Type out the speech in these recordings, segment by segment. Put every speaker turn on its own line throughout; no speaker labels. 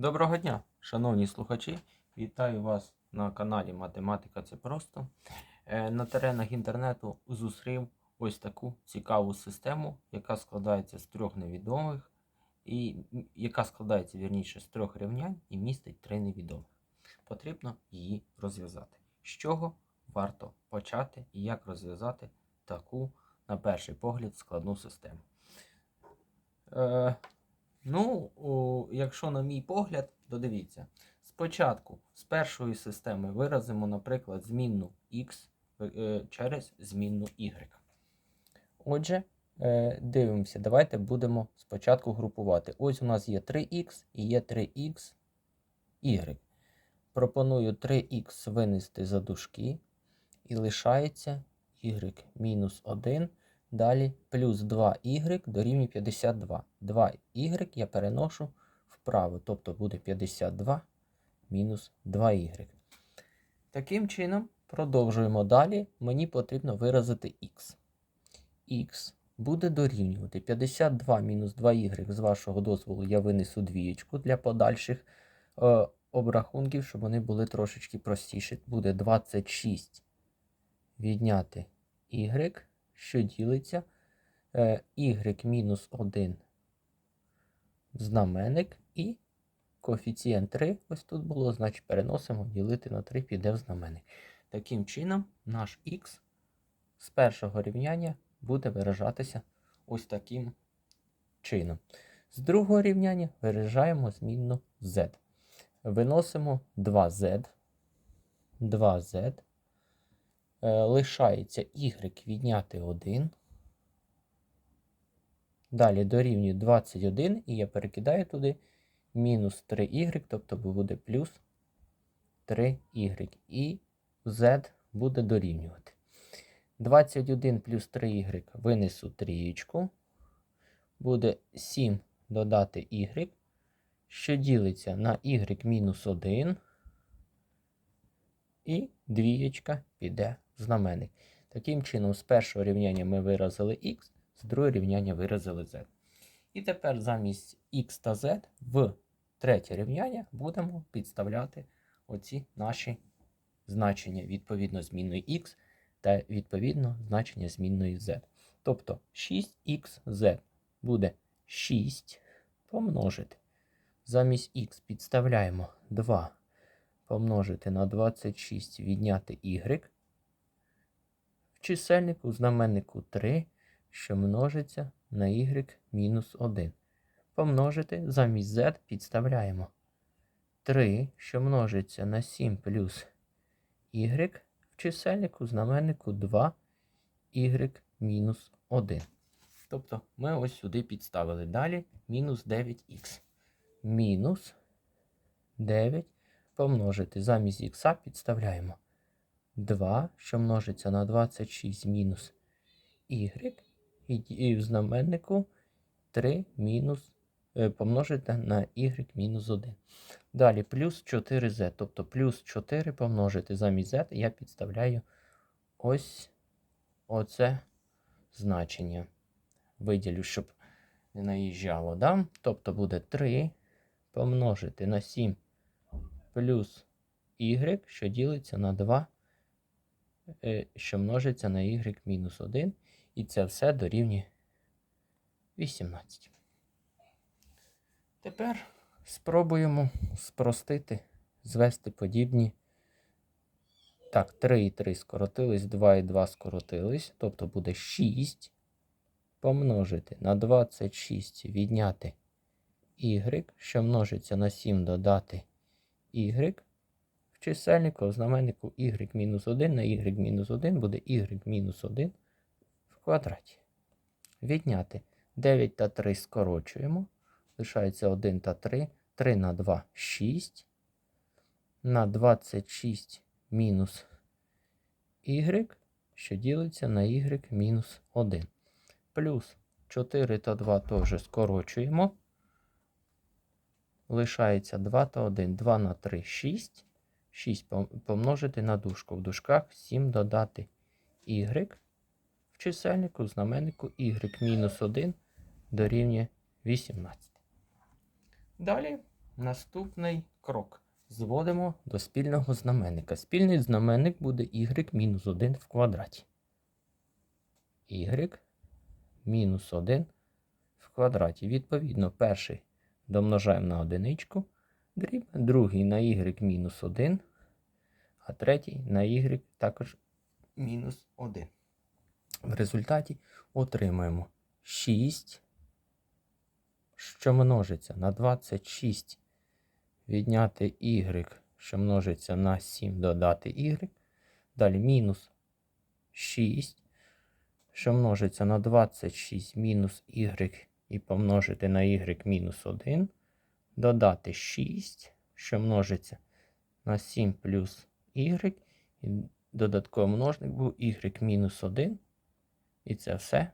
Доброго дня, шановні слухачі. Вітаю вас на каналі Математика це просто. Е, На теренах інтернету зустрів ось таку цікаву систему, яка складається з трьох невідомих, і яка складається вірніше з трьох рівнянь і містить три невідомих. Потрібно її розв'язати. З чого варто почати і як розв'язати таку, на перший погляд, складну систему. Ну, о, якщо на мій погляд, то дивіться. Спочатку з першої системи виразимо, наприклад, змінну x е, через змінну y. Отже, е, дивимося, давайте будемо спочатку групувати. Ось у нас є 3х і є 3х y. Пропоную 3х винести за дужки і лишається y мінус 1 Далі плюс 2y дорівнює 52. 2y я переношу вправо, тобто буде 52 мінус 2y. Таким чином, продовжуємо далі. Мені потрібно виразити x. x буде дорівнювати 52 мінус 2y. З вашого дозволу я винесу двієчку для подальших е, обрахунків, щоб вони були трошечки простіші. Буде 26 відняти y що ділиться е, y мінус 1 знаменник і коефіцієнт 3, ось тут було, значить переносимо, ділити на 3 піде в знаменник. Таким чином, наш х з першого рівняння буде виражатися ось таким чином. З другого рівняння виражаємо змінну z. Виносимо 2z. 2z. Е, лишається y відняти 1. Далі дорівнює 21, і я перекидаю туди мінус 3y, тобто буде плюс 3y. І z буде дорівнювати. 21 плюс 3y винесу трієчку. Буде 7 додати y, що ділиться на y мінус 1. І двієчка піде знаменник. Таким чином, з першого рівняння ми виразили x, з другого рівняння виразили z. І тепер замість x та z в третє рівняння будемо підставляти оці наші значення відповідно змінної x та відповідно значення змінної z. Тобто 6xz буде 6 помножити. Замість x підставляємо 2 помножити на 26 відняти y. В чисельнику знаменнику 3, що множиться на y мінус 1. Помножити замість z підставляємо 3, що множиться на 7 плюс y. В чисельнику знаменнику 2 y мінус 1. Тобто ми ось сюди підставили. Далі мінус 9х. Мінус 9 помножити. Замість х підставляємо 2, що множиться на 26 мінус y, і в знаменнику 3 мінус е, помножити на y мінус 1. Далі плюс 4z, тобто плюс 4 помножити замість z, я підставляю ось оце значення. Виділю, щоб не наїжджало. Да? Тобто буде 3 помножити на 7 плюс y, що ділиться на 2, е, що множиться на y мінус 1. І це все дорівнює 18. Тепер спробуємо спростити, звести подібні. Так, 3 і 3 скоротились, 2 і 2 скоротились. Тобто буде 6 помножити на 26 відняти y, що множиться на 7 додати y в чисельнику, в знаменнику y-1 на y-1 буде y-1 в квадраті. Відняти 9 та 3 скорочуємо. Лишається 1 та 3. 3 на 2 6. На 26 мінус y, що ділиться на y мінус 1. Плюс 4 та 2 теж скорочуємо лишається 2 та 1. 2 на 3 6. 6 помножити на дужку. В дужках 7 додати y. В чисельнику, в знаменнику y мінус 1 дорівнює 18. Далі Наступний крок. Зводимо до спільного знаменника. Спільний знаменник буде y мінус 1 в квадраті. y мінус 1 в квадраті. Відповідно, перший домножаємо на одиничку, дріб, другий на y мінус 1, а третій на y також мінус 1. В результаті отримаємо 6, що множиться на 26 відняти y, що множиться на 7 додати y. Далі мінус 6, що множиться на 26 мінус y і помножити на y мінус 1. Додати 6, що множиться на 7 плюс y. І додатковий множник був y мінус 1. І це все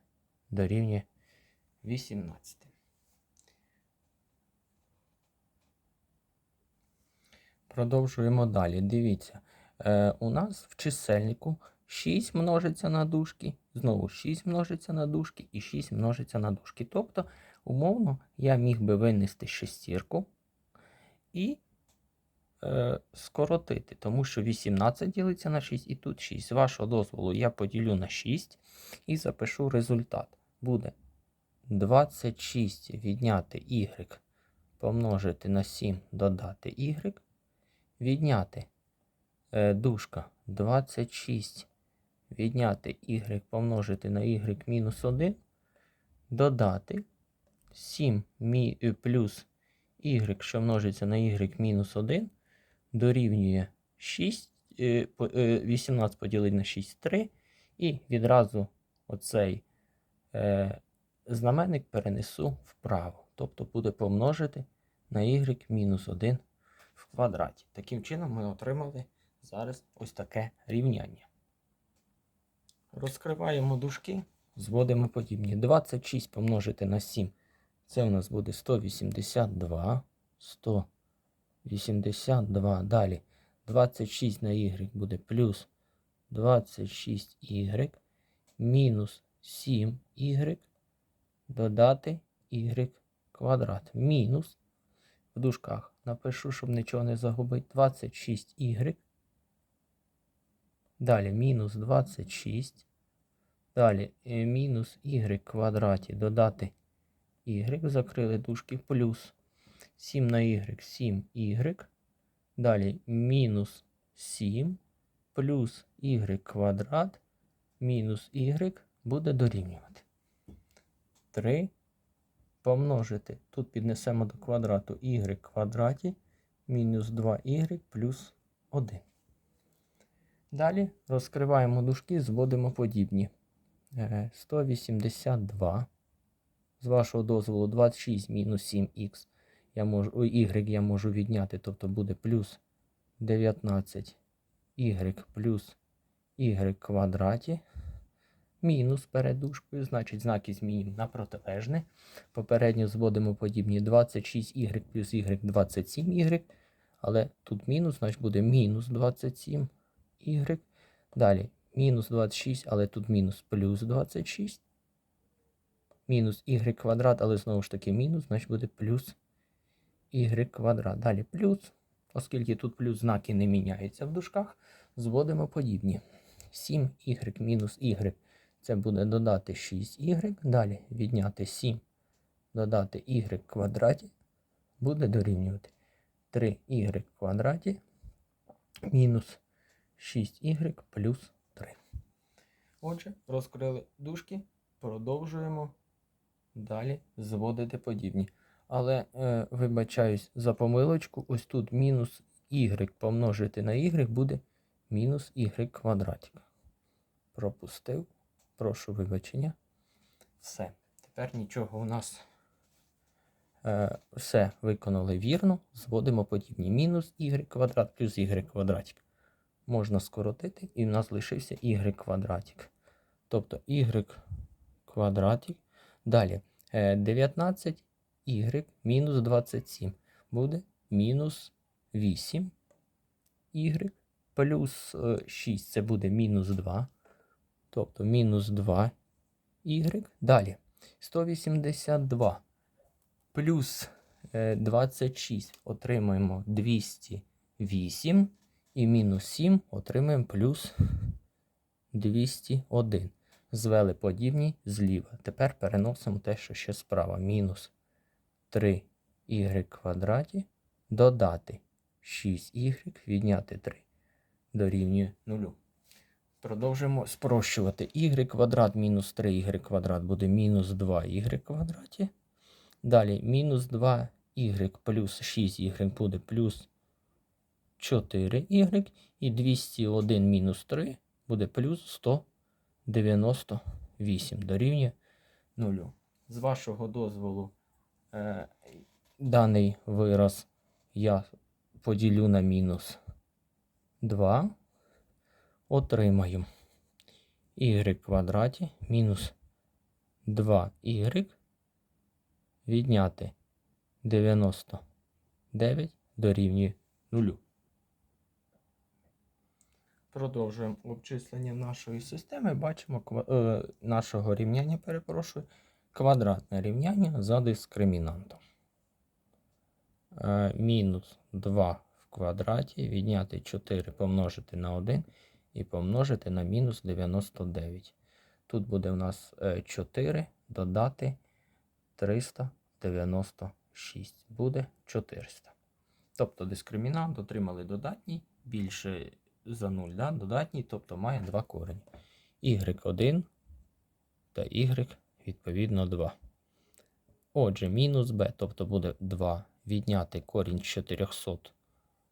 дорівнює 18. Продовжуємо далі. Дивіться, е, у нас в чисельнику 6 множиться на дужки, знову 6 множиться на дужки і 6 множиться на дужки. Тобто, умовно, я міг би винести шестірку і е, скоротити, тому що 18 ділиться на 6 і тут 6. З вашого дозволу я поділю на 6 і запишу результат. Буде 26 відняти y помножити на 7 додати y відняти е, дужка 26, відняти y помножити на y мінус 1, додати 7 мі, е, плюс y, що множиться на y мінус 1, дорівнює 6, е, по- е, 18 поділити на 6 3, і відразу оцей е, знаменник перенесу вправо. Тобто буде помножити на y мінус 1 в квадраті. Таким чином ми отримали зараз ось таке рівняння. Розкриваємо дужки, зводимо подібні. 26 помножити на 7. Це у нас буде 182. 182. Далі 26 на y буде плюс 26y мінус 7y додати y квадрат. Мінус в дужках напишу, щоб нічого не загубити. 26y. Далі мінус 26. Далі е, мінус y квадраті додати y. Закрили дужки плюс 7 на y 7y. Далі мінус 7 плюс y квадрат мінус y буде дорівнювати. 3 помножити. Тут піднесемо до квадрату y квадраті мінус 2y плюс 1. Далі розкриваємо дужки, зводимо подібні. Е, 182. З вашого дозволу 26 мінус 7х я можу, ой, y я можу відняти, тобто буде плюс 19 y плюс y квадраті мінус перед дужкою, значить знаки змінюємо на протилежне. Попередньо зводимо подібні 26y плюс y 27y, але тут мінус, значить буде мінус 27y. Далі мінус 26, але тут мінус плюс 26. Мінус y квадрат, але знову ж таки мінус, значить буде плюс y квадрат. Далі плюс, оскільки тут плюс знаки не міняються в дужках, зводимо подібні. 7y мінус y це буде додати 6y. Далі відняти 7, додати y квадраті, буде дорівнювати 3y квадраті мінус 6y плюс 3. Отже, розкрили дужки, продовжуємо далі зводити подібні. Але е, вибачаюсь за помилочку, ось тут мінус y помножити на y буде мінус y квадратик. Пропустив. Прошу вибачення. Все. Тепер нічого у нас е, все виконали вірно. Зводимо подібні. Мінус y квадрат плюс y квадратик. Можна скоротити, і в нас лишився y квадратик. Тобто y квадратик. Далі е, 19 y мінус 27 буде мінус 8 y плюс е, 6 це буде мінус 2. Тобто мінус 2 y. Далі 182 плюс е, 26 отримаємо 208 і мінус 7 отримаємо плюс 201. Звели подібні зліва. Тепер переносимо те, що ще справа. Мінус 3y квадраті додати 6y відняти 3 дорівнює 0. Продовжуємо спрощувати. y квадрат мінус 3y квадрат буде мінус 2y квадраті. Далі мінус 2y плюс 6y буде плюс 4y. І 201 мінус 3 буде плюс 198 дорівнює 0. З вашого дозволу даний вираз я поділю на мінус 2. Отримаю y квадраті мінус 2y відняти 99 дорівнює 0. Продовжуємо обчислення нашої системи. Бачимо е, нашого рівняння, перепрошую, квадратне рівняння за дискримінантом. Е, мінус 2 в квадраті відняти 4 помножити на 1 і помножити на мінус 99. Тут буде у нас е, 4 додати 396. Буде 400. Тобто дискримінант отримали додатній більше за 0, да? додатній, тобто має два корені. y1 та y відповідно 2. Отже, мінус b, тобто буде 2 відняти корінь з 400,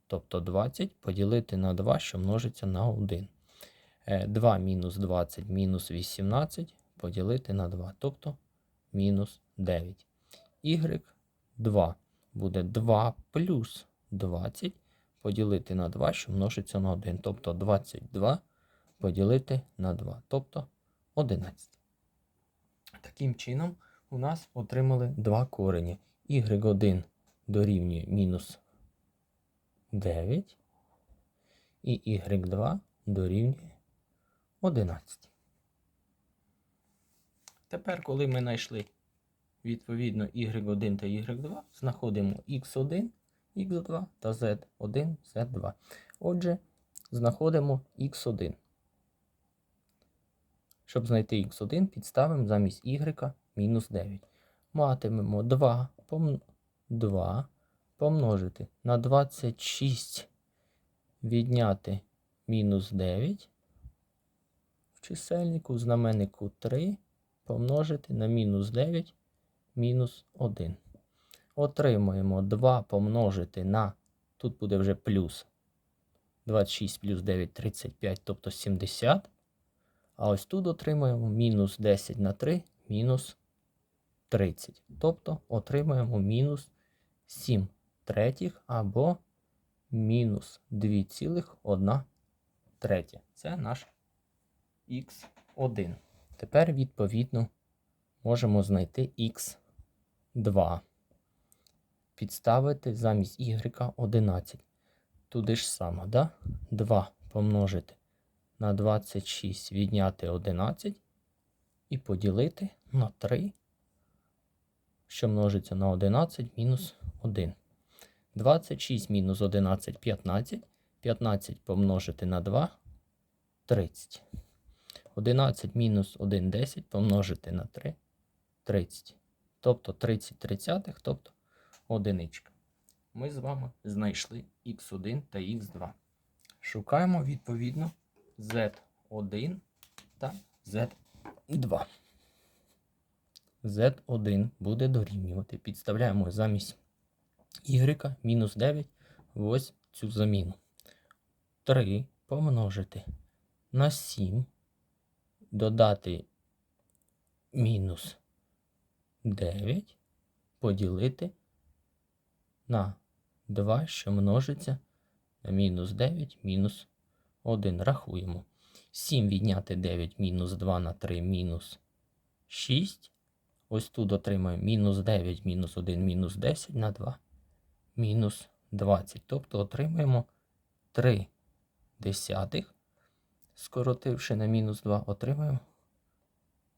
тобто 20, поділити на 2, що множиться на 1. Е, 2 мінус 20 мінус 18 поділити на 2, тобто мінус 9. y2 буде 2 плюс 20 поділити на 2, що множиться на 1. Тобто 22 поділити на 2, тобто 11. Таким чином, у нас отримали два корені. y1 дорівнює мінус 9, і y2 дорівнює 11. Тепер, коли ми знайшли відповідно y1 та y2, знаходимо x1, x2 та z1, z2. Отже, знаходимо x1. Щоб знайти x1, підставимо замість y мінус 9. Матимемо 2, пом... 2 помножити на 26 відняти мінус 9 в чисельнику, в знаменнику 3 помножити на мінус 9 мінус 1. Отримуємо 2 помножити на, тут буде вже плюс 26 плюс 9 35, тобто 70. А ось тут отримуємо мінус 10 на 3 мінус 30. Тобто отримуємо мінус 7 третіх або мінус 2,1 третя. Це наш х1. Тепер, відповідно, можемо знайти х2. Підставити замість y 11. Туди ж само, да? 2 помножити на 26 відняти 11 і поділити на 3, що множиться на 11 мінус 1. 26 мінус 11 15. 15 помножити на 2 30. 11 мінус 1 10 помножити на 3 30. Тобто 30 тридцятих, тобто одиничка. Ми з вами знайшли x1 та x2. Шукаємо відповідно z1 та z2. z1 буде дорівнювати. Підставляємо замість y мінус 9 ось цю заміну. 3 помножити на 7, додати мінус 9, поділити на 2, що множиться на мінус 9 мінус 1. Рахуємо. 7 відняти 9 мінус 2 на 3 мінус 6. Ось тут отримаємо мінус 9 мінус 1 мінус 10 на 2 мінус 20. Тобто отримаємо 3 десятих. Скоротивши на мінус 2, отримаємо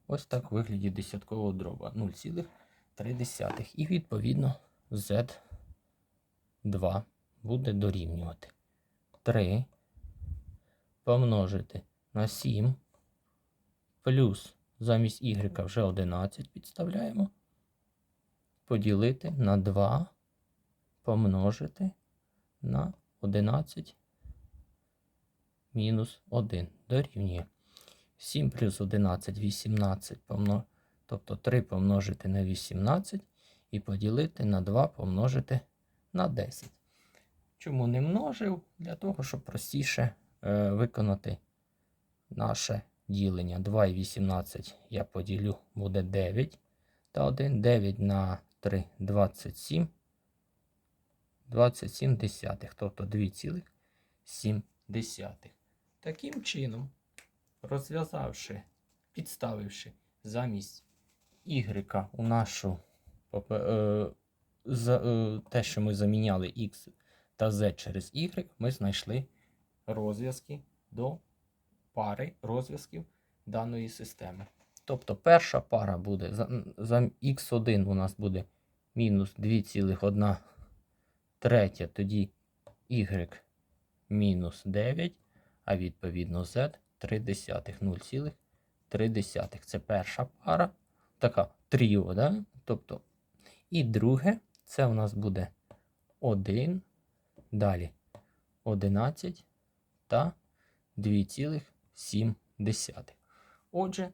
ось так в вигляді десяткового дроба 0,3. І відповідно Z2 буде дорівнювати 3 помножити на 7 плюс замість y вже 11 підставляємо. Поділити на 2 помножити на 11 мінус 1 дорівнює 7 плюс 11 18 помно... тобто 3 помножити на 18 і поділити на 2 помножити на 10. Чому не множив? Для того, щоб простіше виконати наше ділення. 2 і 18 я поділю, буде 9 та 1. 9 на 3 27. 27 десятих, тобто 2,7 десятих. Таким чином, розв'язавши, підставивши замість y у нашу е, е, те, що ми заміняли x та z через y, ми знайшли розв'язки до пари розв'язків даної системи. Тобто перша пара буде за, за x1 у нас буде мінус 2,1 третя, тоді y мінус 9, а відповідно z 3 десятих, 0,3. Це перша пара, така тріо, да? тобто, і друге, це у нас буде 1, далі 11 та 2,7. Отже,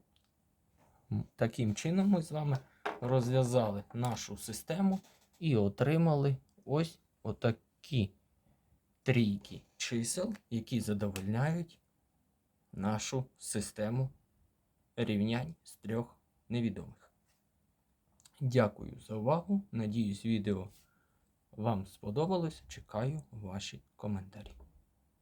таким чином ми з вами розв'язали нашу систему і отримали ось отакі трійки чисел, які задовольняють нашу систему рівнянь з трьох невідомих. Дякую за увагу. Надіюсь, відео вам сподобалось. Чекаю ваші коментарі.